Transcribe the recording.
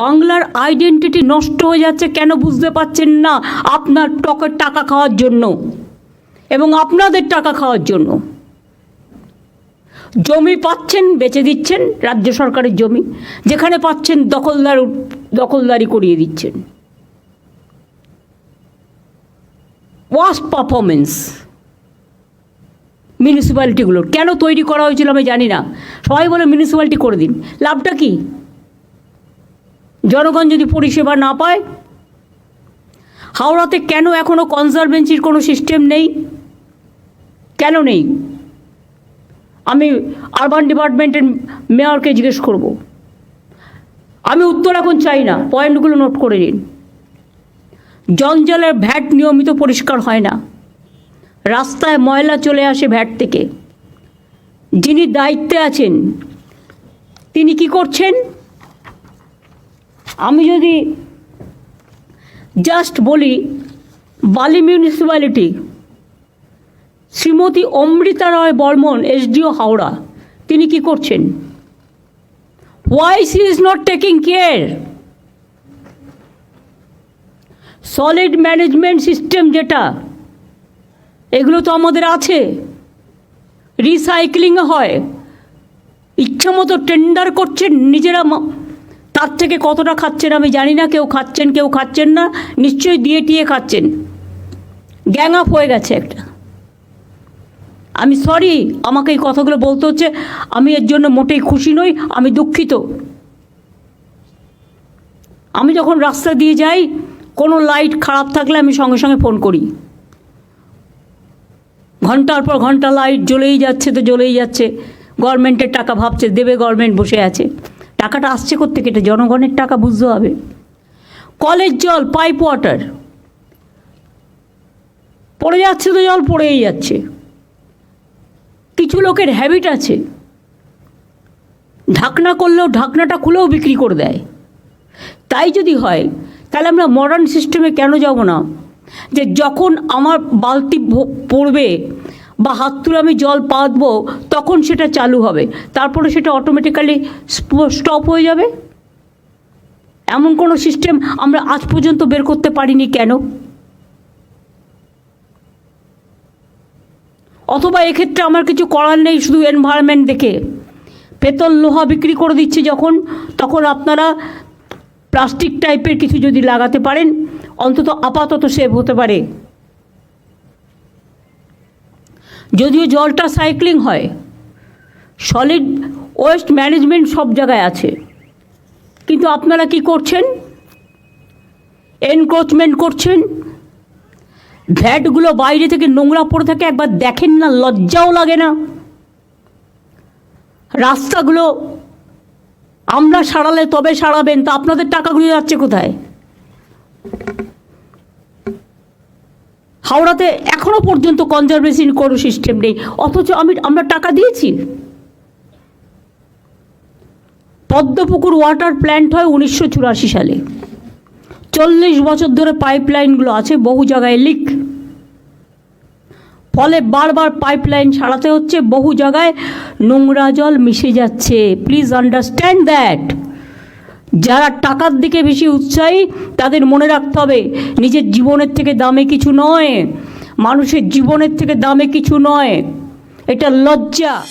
বাংলার আইডেন্টিটি নষ্ট হয়ে যাচ্ছে কেন বুঝতে পারছেন না আপনার টকের টাকা খাওয়ার জন্য এবং আপনাদের টাকা খাওয়ার জন্য? জমি পাচ্ছেন, বেচে দিচ্ছেন, রাজ্য সরকারের জমি, যেখানে পাচ্ছেন দখলদার, দখলদারি করিয়ে দিচ্ছেন। ওয়াস্ট পারফরমেন্স মিউনিসিপ্যালিটিগুলোর কেন তৈরি করা হয়েছিল আমি জানি না। সবাই বলে মিউনিসিপ্যালিটি করে দিন। লাভটা কি? জনগণ যদি পরিষেবা না পায়, হাওড়াতে কেন এখনও কনজারভেন্সির কোনো সিস্টেম নেই? কেন নেই? আমি আরবান ডিপার্টমেন্টের মেয়রকে জিজ্ঞেস করব। আমি উত্তর এখন চাই না, পয়েন্টগুলো নোট করে নিন। জঞ্জালের ভ্যাট নিয়মিত পরিষ্কার হয় না। রাস্তায় ময়লা চলে আসে ভ্যাট থেকে। যিনি দায়িত্বে আছেন, তিনি কি করছেন? আমি যদি জাস্ট বলি, বালি মিউনিসিপ্যালিটি শ্রীমতী অমৃতা রয় বর্মন, এসডিও হাওড়া, তিনি কি করছেন? Why she is not taking care solid management system যেটা, এগুলো তো আমাদের আছে। রিসাইক্লিং হয়। ইচ্ছা মতো টেন্ডার করছেন, নিজেরা তার থেকে কতটা খাচ্ছেন আমি জানি না, কেউ খাচ্ছেন কেউ খাচ্ছেন না, নিশ্চয়ই দিয়ে টিয়ে খাচ্ছেন। গ্যাং আপ হয়ে গেছে একটা। আমি সরি আমাকে এই কথাগুলো বলতে হচ্ছে, আমি এর জন্য মোটেই খুশি নই, আমি দুঃখিত। আমি যখন রাস্তা দিয়ে যাই, কোনো লাইট খারাপ থাকলে আমি সঙ্গে সঙ্গে ফোন করি। ঘণ্টার পর ঘণ্টা লাইট জ্বলেই যাচ্ছে তো জ্বলেই যাচ্ছে। গভর্নমেন্টের টাকা ভাবছে, দেবে গভর্নমেন্ট বসে আছে। টাকাটা আসছে করতে এটা জনগণের টাকা, বুঝতে হবে। কলের জল, পাইপ ওয়াটার। পড়ে যাচ্ছে তো জল, পড়েই যাচ্ছে। কিছু লোকের হ্যাবিট আছে। ঢাকনা করলেও ঢাকনাটা খুলেও বিক্রি করে দেয়। তাই যদি হয়, তাহলে আমরা মডার্ন সিস্টেমে কেন যাব না? যে যখন আমার বালতি পড়বে বা হাত তুলে আমি জল পাতবো, তখন সেটা চালু হবে। তারপরে সেটা অটোমেটিক্যালি স্টপ হয়ে যাবে। এমন কোনো সিস্টেম আমরা আজ পর্যন্ত বের করতে পারিনি কেন? অথবা এক্ষেত্রে আমার কিছু করার নেই শুধু এনভায়রনমেন্ট দেখে। পেতল লোহা বিক্রি করে দিচ্ছে যখন, তখন আপনারা প্লাস্টিক টাইপের কিছু যদি লাগাতে পারেন, অন্তত আপাতত সেভ হতে পারে। যদিও জলটা সাইক্লিং হয়, সলিড ওয়েস্ট ম্যানেজমেন্ট সব জায়গায় আছে। কিন্তু আপনারা কি করছেন? এনক্রোচমেন্ট করছেন। ভ্যাটগুলো বাইরে থেকে নোংরা পড়ে থাকে, একবার দেখেন না, লজ্জাও লাগে না। রাস্তাগুলো আমরা সারালে তবে সারাবেন, তা আপনাদের টাকাগুলো যাচ্ছে কোথায়? হাওড়াতে এখনও পর্যন্ত কনজারভেশন কোনো সিস্টেম নেই। অথচ আমি আমরা টাকা দিয়েছি। পদ্মপুকুর ওয়াটার প্ল্যান্ট হয় উনিশশো চুরাশি সালে। চল্লিশ বছর ধরে পাইপলাইনগুলো আছে বহু জায়গায় লিক ফলে বারবার পাইপলাইন সারাতে হচ্ছে, বহু জায়গায় নোংরা জল মিশে যাচ্ছে। প্লিজ আন্ডারস্ট্যান্ড দ্যাট যারা টাকার দিকে বেশি উৎসাহী, তাদের মনে রাখতে হবে, নিজের জীবনের থেকে দামে কিছু নয়। মানুষের জীবনের থেকে দামে কিছু নয়। এটা লজ্জা।